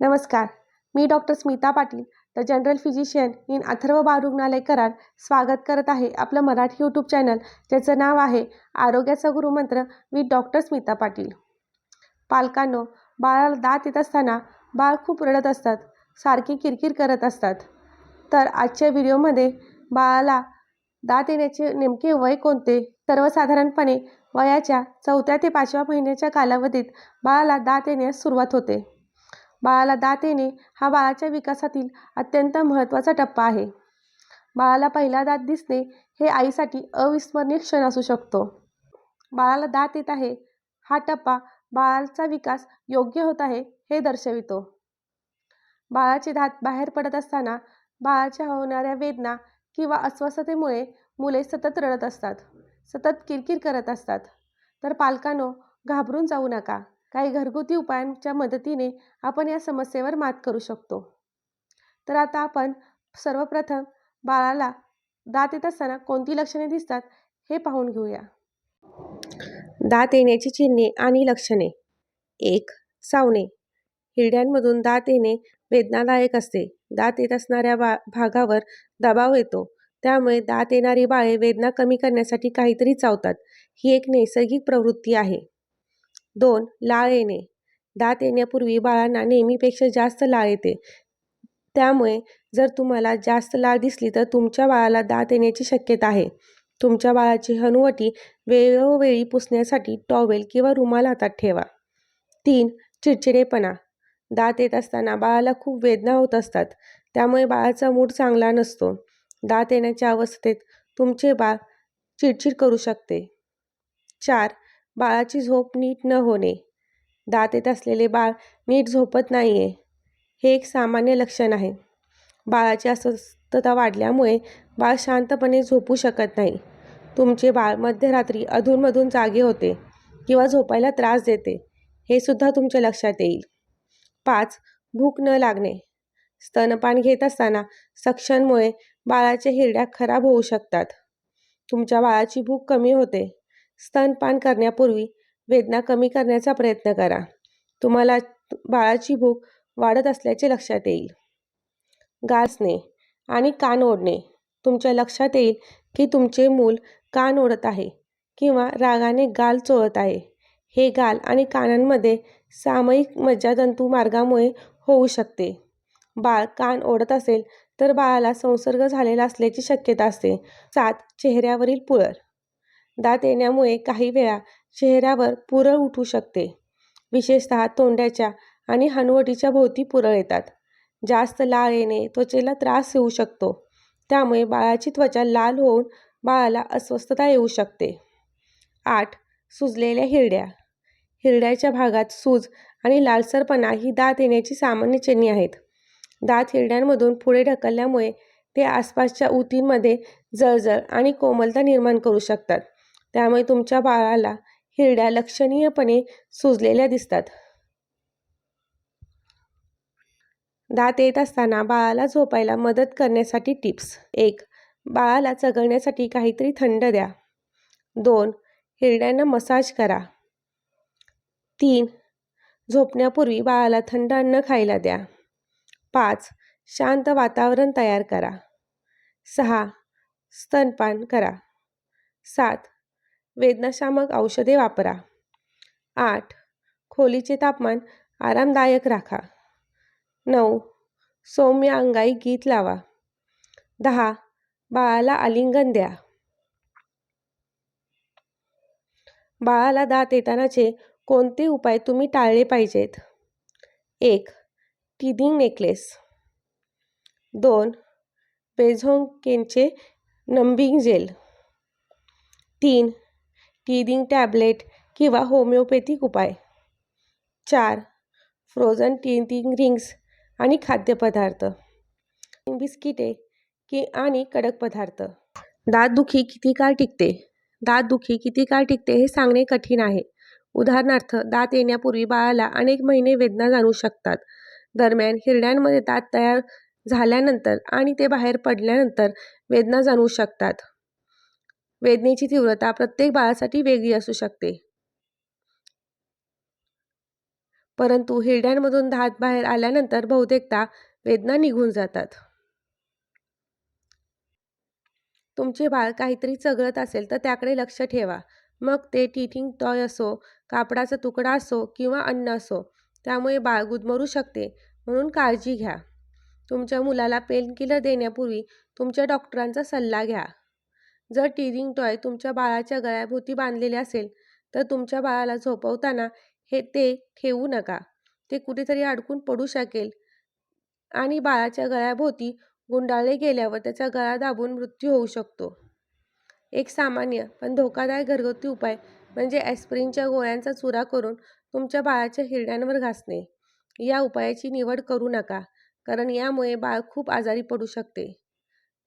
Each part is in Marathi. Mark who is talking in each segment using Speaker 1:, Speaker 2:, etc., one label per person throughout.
Speaker 1: नमस्कार. मी doctor Smita Patil the general physician in Atharva बाळ रुग्णालय कराड स्वागत करत आहे आपलं मराठी यूट्यूब चॅनल ज्याचं नाव आहे आरोग्याचा गुरुमंत्र विथ डॉक्टर स्मिता पाटील. पालकांनो बाळाला दात येत असताना बाळ खूप रडत असतात सारखी किरकिर करत असतात. तर आजच्या व्हिडिओमध्ये बाळाला दात येण्याचे नेमके वय कोणते? सर्वसाधारणपणे वयाच्या चौथ्या ते पाचव्या महिन्याच्या कालावधीत बाळाला दात येण्यास सुरुवात होते. बाळाला दात येणे हा बाळाच्या विकासातील अत्यंत महत्त्वाचा टप्पा आहे. बाळाला पहिला दात दिसणे हे आईसाठी अविस्मरणीय क्षण असू शकतो. बाळाला दात येत आहे हा टप्पा बाळाचा विकास योग्य होत आहे हे दर्शवितो. बाळाचे दात बाहेर पडत असताना बाळाच्या होणाऱ्या वेदना किंवा अस्वस्थतेमुळे मुले सतत रडत असतात सतत किरकिर करत असतात. तर पालकांनो घाबरून जाऊ नका. काही घरगुती उपायांच्या मदतीने आपण या समस्येवर मात करू शकतो. तर आता आपण सर्वप्रथम बाळाला दात येत असताना कोणती लक्षणे दिसतात हे पाहून घेऊया. दात येण्याची चिन्हे आणि लक्षणे. एक सावणे. हिरड्यांमधून दात येणे वेदनादायक असते. दात येत असणाऱ्या बा भागावर दबाव येतो. त्यामुळे दात येणारी बाळे वेदना कमी करण्यासाठी काहीतरी चावतात. ही एक नैसर्गिक प्रवृत्ती आहे. दोन लाळ येणे. दात येण्यापूर्वी बाळांना नेहमीपेक्षा जास्त लाळ येते. त्यामुळे जर तुम्हाला जास्त लाळ दिसली तर तुमच्या बाळाला दात येण्याची शक्यता आहे. तुमच्या बाळाची हनुवटी वेळोवेळी पुसण्यासाठी टॉवेल किंवा रुमाल हातात ठेवा. तीन चिडचिडेपणा. दात येत असताना बाळाला खूप वेदना होत असतात. त्यामुळे बाळाचा मूड चांगला नसतो. दात येण्याच्या अवस्थेत तुमचे बाळ चिडचिड करू शकते. चार बाळाची झोप नीट न होणे. दात येत असलेले बाळ नीट झोपत नाही आहे हे एक सामान्य लक्षण आहे. बाळाची अस्वस्थता वाढल्यामुळे बाळ शांतपणे झोपू शकत नाही. तुमचे बाळ मध्यरात्री अधूनमधून जागे होते किंवा झोपायला त्रास देते हे सुद्धा तुमच्या लक्षात येईल. पाच भूक न लागणे. स्तनपान घेत असताना सक्शनमुळे बाळाच्या हिरड्या खराब होऊ शकतात. तुमच्या बाळाची भूक कमी होते. स्तनपान करण्यापूर्वी वेदना कमी करण्याचा प्रयत्न करा. तुम्हाला बाळाची भूक वाढत असल्याचे लक्षात येईल. गासणे आणि कान ओढणे. तुमच्या लक्षात येईल की तुमचे मूल कान ओढत आहे किंवा रागाने गाल चोळत आहे. हे गाल आणि कानांमध्ये सामायिक मज्जातंतू मार्गामुळे होऊ शकते. बाळ कान ओढत असेल तर बाळाला संसर्ग झालेला असल्याची शक्यता असते. सात चेहऱ्यावरील पुळर दात येण्यामुळे काही वेळा चेहऱ्यावर पुरळ उठू शकते. विशेषतः तोंडाच्या आणि हनवटीच्या भोवती पुरळ येतात. जास्त लाळ येणे त्वचेला त्रास येऊ शकतो. त्यामुळे बाळाची त्वचा लाल होऊन बाळाला अस्वस्थता येऊ शकते. आठ. सुजलेल्या हिरड्या. हिरड्याच्या भागात सूज आणि लालसरपणा ही दात येण्याची सामान्य चिन्हे आहेत. दात हिरड्यांमधून पुढे ढकलल्यामुळे ते आसपासच्या ऊतींमध्ये जळजळ आणि कोमलता निर्माण करू शकतात. त्यामुळे तुमच्या बाळाला हिरड्या लक्षणीयपणे सुजलेल्या दिसतात. दात येत असताना बाळाला झोपायला मदत करण्यासाठी टिप्स. एक बाळाला चघळण्यासाठी काहीतरी थंड द्या. दोन हिरड्यांना मसाज करा. तीन झोपण्यापूर्वी बाळाला थंड अन्न खायला द्या. पाच शांत वातावरण तयार करा. सहा स्तनपान करा. सात वेदनाशामक औषधे वापरा. आठ. खोलीचे तापमान आरामदायक राखा. नऊ. सौम्य अंगाई गीत लावा. दहा. बाळाला आलिंगन द्या. बाळाला दात येतानाचे कोणते उपाय तुम्ही टाळले पाहिजेत? एक. Teething necklace. दोन. बेझोंकेनचे नंबिंग जेल. तीन. टीदिंग टॅबलेट किंवा होमिओपॅथिक उपाय. चार फ्रोझन टीदिंग रिंग्स आणि खाद्यपदार्थ. बिस्किटे की आणि कडक पदार्थ. दातदुखी किती काळ टिकते? दातदुखी किती काळ टिकते हे सांगणे कठीण आहे. उदाहरणार्थ दात येण्यापूर्वी बाळाला अनेक महिने वेदना जाणू शकतात. दरम्यान हिरड्यांमध्ये दात तयार झाल्यानंतर आणि ते बाहेर पडल्यानंतर वेदना जाणवू शकतात. वेदनेची तीव्रता प्रत्येक बाळासाठी वेगळी असू शकते. परंतु हिरड्यांमधून धात बाहेर आल्यानंतर बहुतेकदा वेदना निघून जातात. तुमचे बाळ काहीतरी चघळत असेल तर त्याकडे लक्ष ठेवा. मग ते टीथिंग टॉय असो कापडाचा तुकडा असो किंवा अन्न असो त्यामुळे बाळ गुदमरू शकते म्हणून काळजी घ्या. तुमच्या मुलाला पेनकिलर देण्यापूर्वी तुमच्या डॉक्टरांचा सल्ला घ्या. जर टीरिंग टॉय तुमच्या बाळाच्या गळ्याभोवती बांधलेले असेल तर तुमच्या बाळाला झोपवताना हे ते ठेवू नका. ते कुठेतरी अडकून पडू शकेल. आणि बाळाच्या गळ्याभोवती गुंडाळले गेल्यावर त्याचा गळा दाबून मृत्यू होऊ शकतो. एक सामान्य पण धोकादायक घरगुती उपाय म्हणजे ॲस्प्रिनच्या गोळ्यांचा चुरा करून तुमच्या बाळाच्या हिरड्यांवर घासणे. या उपायाची निवड करू नका कारण यामुळे बाळ खूप आजारी पडू शकते.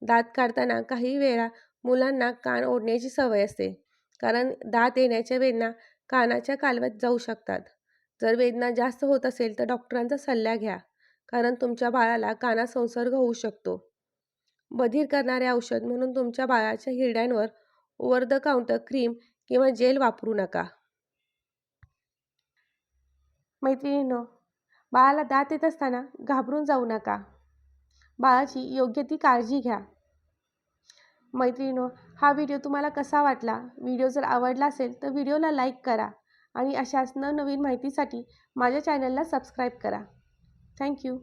Speaker 1: दात काढताना काही वेळा मुलांना कान ओढण्याची सवय असते. कारण दात येण्याच्या वेदना कानाच्या कालव्यात जाऊ शकतात. जर वेदना जास्त होत असेल तर डॉक्टरांचा सल्ला घ्या. कारण तुमच्या बाळाला काना संसर्ग होऊ शकतो. बधीर करणारे औषध म्हणून तुमच्या बाळाच्या हिरड्यांवर ओव्हर द काउंटर क्रीम किंवा जेल वापरू नका. मैत्रिणींनो बाळाला दात येत असताना घाबरून जाऊ नका. बाळाची योग्य ती काळजी घ्या. मैत्रिणींनो हा व्हिडिओ तुम्हाला कसा वाटला? व्हिडिओ जर आवडला असेल तर व्हिडिओला लाईक करा आणि अशाच नवनवीन माहितीसाठी माझ्या चॅनलला सबस्क्राईब करा. थँक्यू